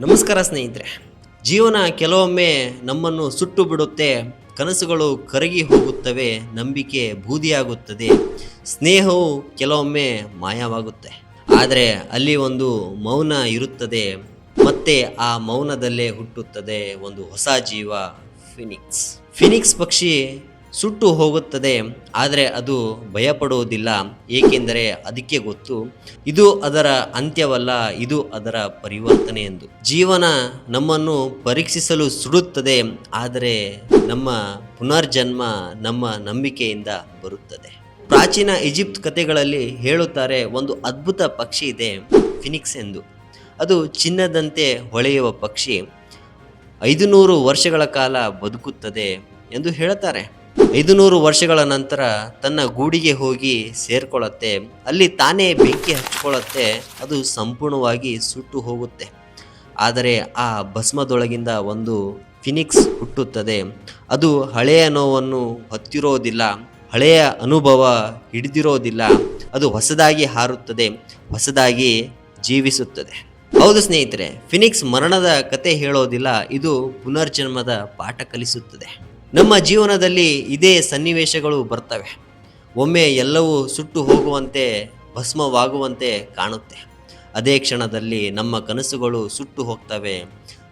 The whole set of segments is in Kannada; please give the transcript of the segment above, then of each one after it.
ನಮಸ್ಕಾರ ಸ್ನೇಹಿತರೆ. ಜೀವನ ಕೆಲವೊಮ್ಮೆ ನಮ್ಮನ್ನು ಸುಟ್ಟು ಬಿಡುತ್ತೆ, ಕನಸುಗಳು ಕರಗಿ ಹೋಗುತ್ತವೆ, ನಂಬಿಕೆ ಬೂದಿಯಾಗುತ್ತದೆ, ಸ್ನೇಹವು ಕೆಲವೊಮ್ಮೆ ಮಾಯವಾಗುತ್ತೆ. ಆದರೆ ಅಲ್ಲಿ ಒಂದು ಮೌನ ಇರುತ್ತದೆ, ಮತ್ತೆ ಆ ಮೌನದಲ್ಲೇ ಹುಟ್ಟುತ್ತದೆ ಒಂದು ಹೊಸ ಜೀವ, ಫಿನಿಕ್ಸ್. ಫಿನಿಕ್ಸ್ ಪಕ್ಷಿ ಸುಟ್ಟು ಹೋಗುತ್ತದೆ, ಆದರೆ ಅದು ಭಯಪಡುವುದಿಲ್ಲ, ಏಕೆಂದರೆ ಅದಕ್ಕೆ ಗೊತ್ತು, ಇದು ಅದರ ಅಂತ್ಯವಲ್ಲ, ಇದು ಅದರ ಪರಿವರ್ತನೆ ಎಂದು. ಜೀವನ ನಮ್ಮನ್ನು ಪರೀಕ್ಷಿಸಲು ಸುಡುತ್ತದೆ, ಆದರೆ ನಮ್ಮ ಪುನರ್ಜನ್ಮ ನಮ್ಮ ನಂಬಿಕೆಯಿಂದ ಬರುತ್ತದೆ. ಪ್ರಾಚೀನ ಈಜಿಪ್ಟ್ ಕಥೆಗಳಲ್ಲಿ ಹೇಳುತ್ತಾರೆ, ಒಂದು ಅದ್ಭುತ ಪಕ್ಷಿ ಇದೆ, ಫಿನಿಕ್ಸ್ ಎಂದು. ಅದು ಚಿನ್ನದಂತೆ ಹೊಳೆಯುವ ಪಕ್ಷಿ ಐದು ನೂರು ವರ್ಷಗಳ ಕಾಲ ಬದುಕುತ್ತದೆ ಎಂದು ಹೇಳುತ್ತಾರೆ. ಐದು ನೂರು ವರ್ಷಗಳ ನಂತರ ತನ್ನ ಗೂಡಿಗೆ ಹೋಗಿ ಸೇರ್ಕೊಳ್ಳುತ್ತೆ. ಅಲ್ಲಿ ತಾನೇ ಬೆಂಕಿ ಹಚ್ಕೊಳ್ಳುತ್ತೆ. ಅದು ಸಂಪೂರ್ಣವಾಗಿ ಸುಟ್ಟು ಹೋಗುತ್ತೆ. ಆದರೆ ಆ ಭಸ್ಮದೊಳಗಿಂದ ಒಂದು ಫಿನಿಕ್ಸ್ ಹುಟ್ಟುತ್ತದೆ. ಅದು ಹಳೆಯ ನೋವನ್ನು ಹೊತ್ತಿರೋದಿಲ್ಲ. ಹಳೆಯ ಅನುಭವ ಹಿಡಿದಿರೋದಿಲ್ಲ. ಅದು ಹೊಸದಾಗಿ ಹಾರುತ್ತದೆ. ಹೊಸದಾಗಿ ಜೀವಿಸುತ್ತದೆ. ಹೌದು ಸ್ನೇಹಿತರೆ, ಫಿನಿಕ್ಸ್ ಮರಣದ ಕತೆ ಹೇಳೋದಿಲ್ಲ. ಇದು ಪುನರ್ಜನ್ಮದ ಪಾಠ ಕಲಿಸುತ್ತದೆ. ನಮ್ಮ ಜೀವನದಲ್ಲಿ ಇದೇ ಸನ್ನಿವೇಶಗಳು ಬರ್ತವೆ. ಒಮ್ಮೆ ಎಲ್ಲವೂ ಸುಟ್ಟು ಹೋಗುವಂತೆ, ಭಸ್ಮವಾಗುವಂತೆ ಕಾಣುತ್ತೆ. ಅದೇ ಕ್ಷಣದಲ್ಲಿ ನಮ್ಮ ಕನಸುಗಳು ಸುಟ್ಟು ಹೋಗ್ತವೆ,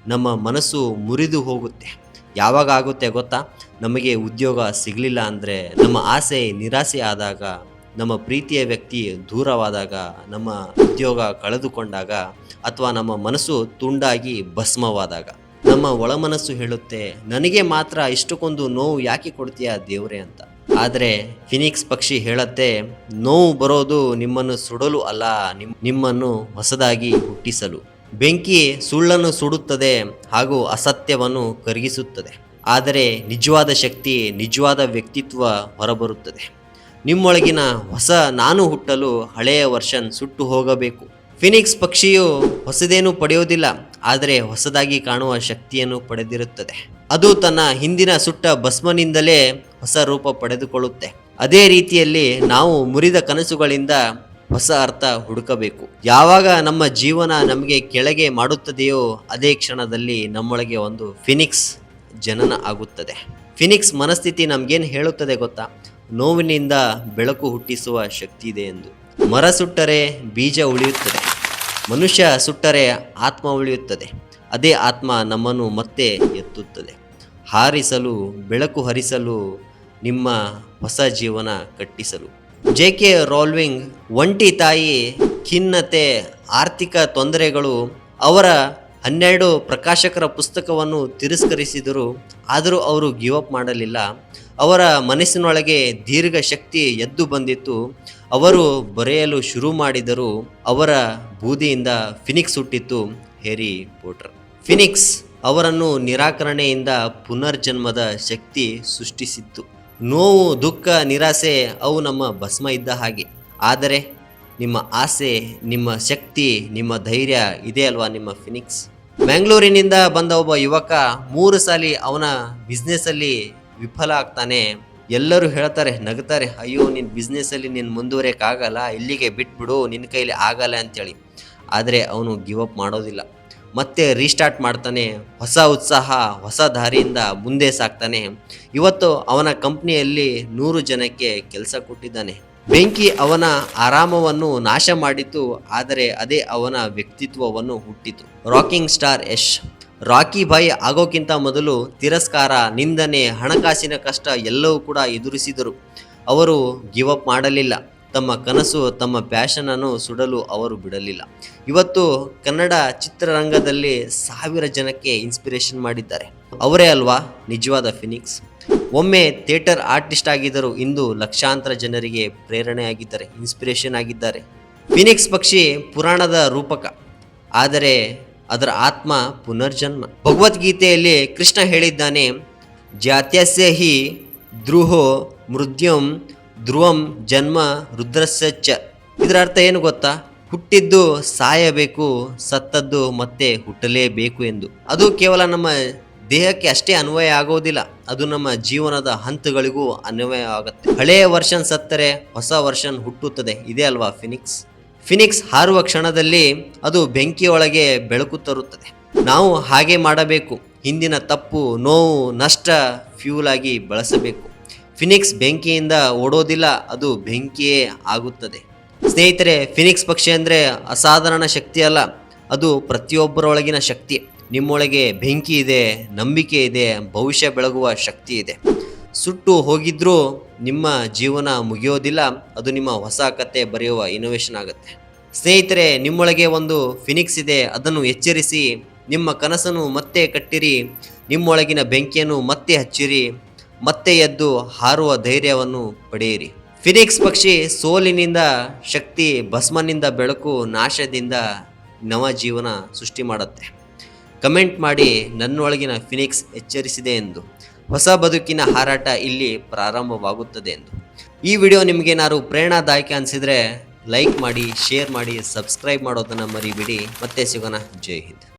ನಮ್ಮ ಮನಸ್ಸು ಮುರಿದು ಹೋಗುತ್ತೆ. ಯಾವಾಗ ಆಗುತ್ತೆ ಗೊತ್ತಾ? ನಮಗೆ ಉದ್ಯೋಗ ಸಿಗಲಿಲ್ಲ ಅಂದರೆ, ನಮ್ಮ ಆಸೆ ನಿರಾಸೆ ಆದಾಗ, ನಮ್ಮ ಪ್ರೀತಿಯ ವ್ಯಕ್ತಿ ದೂರವಾದಾಗ, ನಮ್ಮ ಉದ್ಯೋಗ ಕಳೆದುಕೊಂಡಾಗ, ಅಥವಾ ನಮ್ಮ ಮನಸ್ಸು ತುಂಡಾಗಿ ಭಸ್ಮವಾದಾಗ. ನಮ್ಮ ಒಳಮನಸ್ಸು ಹೇಳುತ್ತೆ, ನನಗೆ ಮಾತ್ರ ಇಷ್ಟಕ್ಕೊಂದು ನೋವು ಯಾಕೆ ಕೊಡ್ತೀಯಾ ದೇವ್ರೆ ಅಂತ. ಆದರೆ ಫಿನಿಕ್ಸ್ ಪಕ್ಷಿ ಹೇಳತ್ತೆ, ನೋವು ಬರೋದು ನಿಮ್ಮನ್ನು ಸುಡಲು ಅಲ್ಲ, ನಿಮ್, ನಿಮ್ಮನ್ನು ಹೊಸದಾಗಿ ಹುಟ್ಟಿಸಲು. ಬೆಂಕಿ ಸುಳ್ಳನ್ನು ಸುಡುತ್ತದೆ ಹಾಗೂ ಅಸತ್ಯವನ್ನು ಕರಗಿಸುತ್ತದೆ. ಆದರೆ ನಿಜವಾದ ಶಕ್ತಿ, ನಿಜವಾದ ವ್ಯಕ್ತಿತ್ವ ಹೊರಬರುತ್ತದೆ. ನಿಮ್ಮೊಳಗಿನ ಹೊಸ ನಾನು ಹುಟ್ಟಲು ಹಳೆಯ ವರ್ಷನ್ ಸುಟ್ಟು ಹೋಗಬೇಕು. ಫಿನಿಕ್ಸ್ ಪಕ್ಷಿಯು ಹೊಸದೇನು ಪಡೆಯುವುದಿಲ್ಲ ಆದರೆ ಹೊಸದಾಗಿ ಕಾಣುವ ಶಕ್ತಿಯನ್ನು ಪಡೆದಿರುತ್ತದೆ. ಅದು ತನ್ನ ಹಿಂದಿನ ಸುಟ್ಟ ಭಸ್ಮನಿಂದಲೇ ಹೊಸ ರೂಪ ಪಡೆದುಕೊಳ್ಳುತ್ತೆ. ಅದೇ ರೀತಿಯಲ್ಲಿ ನಾವು ಮುರಿದ ಕನಸುಗಳಿಂದ ಹೊಸ ಅರ್ಥ ಹುಡುಕಬೇಕು. ಯಾವಾಗ ನಮ್ಮ ಜೀವನ ನಮಗೆ ಕೆಳಗೆ ಮಾಡುತ್ತದೆಯೋ ಅದೇ ಕ್ಷಣದಲ್ಲಿ ನಮ್ಮೊಳಗೆ ಒಂದು ಫಿನಿಕ್ಸ್ ಜನನ ಆಗುತ್ತದೆ. ಫಿನಿಕ್ಸ್ ಮನಸ್ಥಿತಿ ನಮ್ಗೇನು ಹೇಳುತ್ತದೆ ಗೊತ್ತಾ? ನೋವಿನಿಂದ ಬೆಳಕು ಹುಟ್ಟಿಸುವ ಶಕ್ತಿ ಇದೆ ಎಂದು. ಮರ ಸುಟ್ಟರೆ ಬೀಜ ಉಳಿಯುತ್ತದೆ. ಮನುಷ್ಯ ಸುಟ್ಟರೆ ಆತ್ಮ ಉಳಿಯುತ್ತದೆ. ಅದೇ ಆತ್ಮ ನಮ್ಮನ್ನು ಮತ್ತೆ ಎತ್ತುತ್ತದೆ. ಹಾರಿಸಲು, ಬೆಳಕು ಹರಿಸಲು, ನಿಮ್ಮ ಹೊಸ ಜೀವನ ಕಟ್ಟಿಸಲು. ಜೆ ಕೆ ರೋಲ್ವಿಂಗ್ ಒಂಟಿ ತಾಯಿ ಖಿನ್ನತೆ, ಆರ್ಥಿಕ ತೊಂದರೆಗಳು ಅವರ ಹನ್ನೆರಡು ಪ್ರಕಾಶಕರ ಪುಸ್ತಕವನ್ನು ತಿರಸ್ಕರಿಸಿದರು. ಆದರೂ ಅವರು ಗಿವ್ ಅಪ್ ಮಾಡಲಿಲ್ಲ. ಅವರ ಮನಸ್ಸಿನೊಳಗೆ ದೀರ್ಘ ಶಕ್ತಿ ಎದ್ದು ಬಂದಿತ್ತು. ಅವರು ಬರೆಯಲು ಶುರು ಮಾಡಿದರು ಅವರ ಬೂದಿಯಿಂದ ಫಿನಿಕ್ಸ್ ಹುಟ್ಟಿತ್ತು ಹೆರಿ ಪೋಟರ್. ಫಿನಿಕ್ಸ್ ಅವರನ್ನು ನಿರಾಕರಣೆಯಿಂದ ಪುನರ್ಜನ್ಮದ ಶಕ್ತಿ ಸೃಷ್ಟಿಸಿತ್ತು. ನೋವು, ದುಃಖ, ನಿರಾಸೆ ಅವು ನಮ್ಮ ಭಸ್ಮ ಇದ್ದ ಹಾಗೆ. ಆದರೆ ನಿಮ್ಮ ಆಸೆ, ನಿಮ್ಮ ಶಕ್ತಿ, ನಿಮ್ಮ ಧೈರ್ಯ ಇದೆ ಅಲ್ವಾ ನಿಮ್ಮ ಫಿನಿಕ್ಸ್? ಬೆಂಗಳೂರಿನಿಂದ ಬಂದ ಒಬ್ಬ ಯುವಕ ಮೂರು ಸಾಲಿ ಅವನ ಬಿಸ್ನೆಸ್ಸಲ್ಲಿ ವಿಫಲ ಆಗ್ತಾನೆ. ಎಲ್ಲರೂ ಹೇಳ್ತಾರೆ, ನಗ್ತಾರೆ, ಅಯ್ಯೋ ನಿನ್ನ ಬಿಸ್ನೆಸ್ಸಲ್ಲಿ ನೀನು ಮುಂದುವರಿಯೋಕ್ಕಾಗಲ್ಲ ಇಲ್ಲಿಗೆ ಬಿಟ್ಬಿಡು ನಿನ್ನ ಕೈಲಿ ಆಗಲ್ಲ ಅಂತೇಳಿ. ಆದರೆ ಅವನು ಗಿವ್ ಅಪ್ ಮಾಡೋದಿಲ್ಲ. ಮತ್ತೆ ರೀಸ್ಟಾರ್ಟ್ ಮಾಡ್ತಾನೆ, ಹೊಸ ಉತ್ಸಾಹ, ಹೊಸ ದಾರಿಯಿಂದ ಮುಂದೆ ಸಾಕ್ತಾನೆ. ಇವತ್ತು ಅವನ ಕಂಪ್ನಿಯಲ್ಲಿ ನೂರು ಜನಕ್ಕೆ ಕೆಲಸ ಕೊಟ್ಟಿದ್ದಾನೆ. ಬೆಂಕಿ ಅವನ ಆರಾಮವನ್ನು ನಾಶ ಮಾಡಿತು ಆದರೆ ಅದೇ ಅವನ ವ್ಯಕ್ತಿತ್ವವನ್ನು ಹುಟ್ಟಿತು. Rocking star Yash. ರಾಕಿ ಬಾಯಿ ಆಗೋಕ್ಕಿಂತ ಮೊದಲು ತಿರಸ್ಕಾರ, ನಿಂದನೆ, ಹಣಕಾಸಿನ ಕಷ್ಟ ಎಲ್ಲವೂ ಕೂಡ ಎದುರಿಸಿದರು. ಅವರು ಗಿವ್ ಅಪ್ ಮಾಡಲಿಲ್ಲ. ತಮ್ಮ ಕನಸು, ತಮ್ಮ ಪ್ಯಾಷನನ್ನು ಸುಡಲು ಅವರು ಬಿಡಲಿಲ್ಲ. ಇವತ್ತು ಕನ್ನಡ ಚಿತ್ರರಂಗದಲ್ಲಿ ಸಾವಿರ ಜನಕ್ಕೆ ಇನ್ಸ್ಪಿರೇಷನ್ ಮಾಡಿದ್ದಾರೆ. ಅವರೇ ಅಲ್ವಾ ನಿಜವಾದ ಫಿನಿಕ್ಸ್? ಒಮ್ಮೆ ಥಿಯೇಟರ್ ಆರ್ಟಿಸ್ಟ್ ಆಗಿದ್ದರು, ಇಂದು ಲಕ್ಷಾಂತರ ಜನರಿಗೆ ಪ್ರೇರಣೆಯಾಗಿದ್ದಾರೆ, ಇನ್ಸ್ಪಿರೇಷನ್ ಆಗಿದ್ದಾರೆ. ಫಿನಿಕ್ಸ್ ಪಕ್ಷಿ ಪುರಾಣದ ರೂಪಕ. ಆದರೆ ಅದರ ಆತ್ಮ ಪುನರ್ಜನ್ಮ. ಭಗವದ್ಗೀತೆಯಲ್ಲಿ ಕೃಷ್ಣ ಹೇಳಿದ್ದಾನೆ, ಜಾತ್ಯಸ್ಯ ಹಿ ದ್ರುಹೋ ಮೃದ್ಯಂ ಧ್ರುವಂ ಜನ್ಮ ರುದ್ರಸ್ಯ ಚ ಇದರ ಅರ್ಥ ಏನು ಗೊತ್ತಾ? ಹುಟ್ಟಿದ್ದು ಸಾಯಬೇಕು, ಸತ್ತದ್ದು ಮತ್ತೆ ಹುಟ್ಟಲೇಬೇಕು ಎಂದು. ಅದು ಕೇವಲ ನಮ್ಮ ದೇಹಕ್ಕೆ ಅಷ್ಟೇ ಅನ್ವಯ ಆಗೋದಿಲ್ಲ. ಅದು ನಮ್ಮ ಜೀವನದ ಹಂತಗಳಿಗೂ ಅನ್ವಯ ಆಗುತ್ತೆ. ಹಳೆಯ ವರ್ಷನ್ ಸತ್ತರೆ ಹೊಸ ವರ್ಷನ್ ಹುಟ್ಟುತ್ತದೆ. ಇದೇ ಅಲ್ವಾ, ಫಿನಿಕ್ಸ್? ಫಿನಿಕ್ಸ್ ಹಾರುವ ಕ್ಷಣದಲ್ಲಿ ಅದು ಬೆಂಕಿಯೊಳಗೆ ಬೆಳಕು ತರುತ್ತದೆ. ನಾವು ಹಾಗೆ ಮಾಡಬೇಕು. ಹಿಂದಿನ ತಪ್ಪು, ನೋವು, ನಷ್ಟ ಫ್ಯೂಲ್ ಆಗಿ ಬಳಸಬೇಕು. ಫಿನಿಕ್ಸ್ ಬೆಂಕಿಯಿಂದ ಓಡೋದಿಲ್ಲ, ಅದು ಬೆಂಕಿಯೇ ಆಗುತ್ತದೆ. ಸ್ನೇಹಿತರೆ, ಫಿನಿಕ್ಸ್ ಪಕ್ಷಿ ಅಂದರೆ ಅಸಾಧಾರಣ ಶಕ್ತಿ ಅಲ್ಲ, ಅದು ಪ್ರತಿಯೊಬ್ಬರೊಳಗಿನ ಶಕ್ತಿ. ನಿಮ್ಮೊಳಗೆ ಬೆಂಕಿ ಇದೆ, ನಂಬಿಕೆ ಇದೆ, ಭವಿಷ್ಯ ಬೆಳಗುವ ಶಕ್ತಿ ಇದೆ. ಸುಟ್ಟು ಹೋಗಿದ್ರೂ ನಿಮ್ಮ ಜೀವನ ಮುಗಿಯೋದಿಲ್ಲ, ಅದು ನಿಮ್ಮ ಹೊಸ ಕತೆ ಬರೆಯುವ ಇನೋವೇಷನ್ ಆಗುತ್ತೆ. ಸ್ನೇಹಿತರೆ, ನಿಮ್ಮೊಳಗೆ ಒಂದು ಫಿನಿಕ್ಸ್ ಇದೆ, ಅದನ್ನು ಎಚ್ಚರಿಸಿ, ನಿಮ್ಮ ಕನಸನ್ನು ಮತ್ತೆ ಕಟ್ಟಿರಿ, ನಿಮ್ಮೊಳಗಿನ ಬೆಂಕಿಯನ್ನು ಮತ್ತೆ ಹಚ್ಚಿರಿ, ಮತ್ತೆ ಎದ್ದು ಹಾರುವ ಧೈರ್ಯವನ್ನು ಪಡೆಯಿರಿ. ಫಿನಿಕ್ಸ್ ಪಕ್ಷಿ ಸೋಲಿನಿಂದ ಶಕ್ತಿ, ಭಸ್ಮನಿಂದ ಬೆಳಕು, ನಾಶದಿಂದ ನವ ಜೀವನ ಸೃಷ್ಟಿ ಮಾಡುತ್ತೆ. ಕಮೆಂಟ್ ಮಾಡಿ ನನ್ನೊಳಗಿನ ಫಿನಿಕ್ಸ್ ಎಚ್ಚರಿಸಿದೆ ಎಂದು. ಹೊಸ ಬದುಕಿನ ಹಾರಾಟ ಇಲ್ಲಿ ಪ್ರಾರಂಭವಾಗುತ್ತದೆ ಎಂದು. ಈ ವಿಡಿಯೋ ನಿಮಗೇನಾದ್ರು ಪ್ರೇರಣಾದಾಯಕ ಅನಿಸಿದರೆ, ಲೈಕ್ ಮಾಡಿ, ಶೇರ್ ಮಾಡಿ, ಸಬ್ಸ್ಕ್ರೈಬ್ ಮಾಡೋದನ್ನು ಮರಿಬಿಡಿ. ಮತ್ತೆ ಸಿಗೋಣ. ಜೈ ಹಿಂದ್.